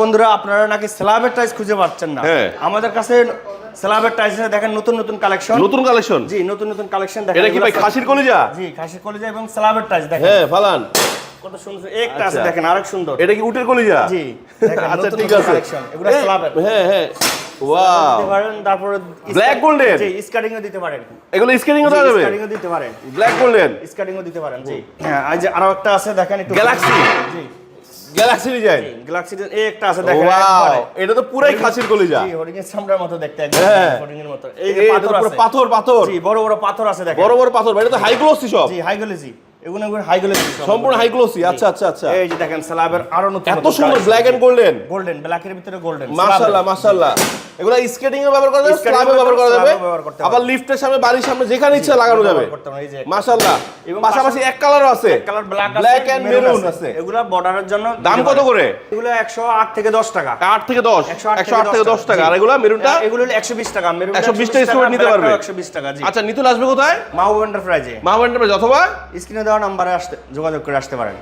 বন্ধুরা আপনারা নাকি স্ল্যাবের টাইস খুঁজে পাচ্ছেন না। হ্যাঁ। আমাদের কাছে স্ল্যাবের টাইস দেখেন নতুন নতুন কালেকশন নতুন কালেকশন জি নতুন নতুন কালেকশন দেখেন এটা কি ভাই খাসির কলিজা? জি খাসির কলিজা এবং স্ল্যাবের টাইস দেখেন। হ্যাঁ ফালান। কত সুন্দর একটা আছে আচ্ছা। দেখেন আরেক সুন্দর। এটা কি উটের কলিজা? জি আচ্ছা ঠিক আছে। এগুলো স্ল্যাবের হ্যাঁ হ্যাঁ। ওয়াও দিতে পারেন তারপরে Black golden? জি স্কার্টিংও দিতে পারেন। এগুলো যাবে? দিতে পারেন। ব্ল্যাক গোল্ডেন স্কার্টিংও দিতে পারেন জি। হ্যাঁ আরও একটা আছে দেখেন একটু Galaxy? জি। গ্যালাক্সি ডিজাইন গ্যালাক্সি এই একটা আছে দেখেন একবারে। এটা তো পুরাই খাসির কলিজা। জি হরিং এর চামড়ার মতো দেখতে একদম হরিং এর মতো। এই যে পাথর আছে। পাথর পাথর। জি বড় বড় পাথর আছে দেখেন। বড় বড় পাথর ভাই, এটা তো হাই গ্লোসি সব। জি হাই গ্লোসি এগুলো এগুলো হাই গ্লোসি সম্পূর্ণ। হাই গ্লোসি আচ্ছা আচ্ছা আচ্ছা। এই যে দেখেন স্ল্যাবের আরও নতুন এত সুন্দর ব্ল্যাক এন্ড গোল্ডেন গোল্ডেন ব্ল্যাকের ভিতরে গোল্ডেন মাশাআল্লাহ মাশাআল্লাহ। এগুলো স্কেটিং এ ব্যবহার করা যাবে স্ল্যাবে ব্যবহার করা যাবে। slab এ ব্যবহার করতে আবার লিফটের সামনে বাড়ির সামনে যেখানে ইচ্ছা লাগানো যাবে। করতে পারেন, এই যে। মাশাআল্লাহ। এবং পাশাপাশি এক কালারও আছে। কালার ব্ল্যাক আছে ব্ল্যাক এন্ড মেরুন আছে। এগুলা বর্ডারের জন্য দাম কত করে? এগুলো 108 থেকে 10 টাকা। 8 থেকে 10 108 108 থেকে 10 টাকা। আর এগুলো মেরুনটা এগুলো হলো 120 টাকা। মেরুন 120 টাকা নিতে পারবে 120 টাকা জি। আচ্ছা নিতুল আসবে কোথায়? মাহবুব এন্টারপ্রাইজে মাহবুব এন্টারপ্রাইজ অথবা? স্ক্রিনে দেওয়া নাম্বারে আসতে যোগাযোগ করে আসতে পারেন।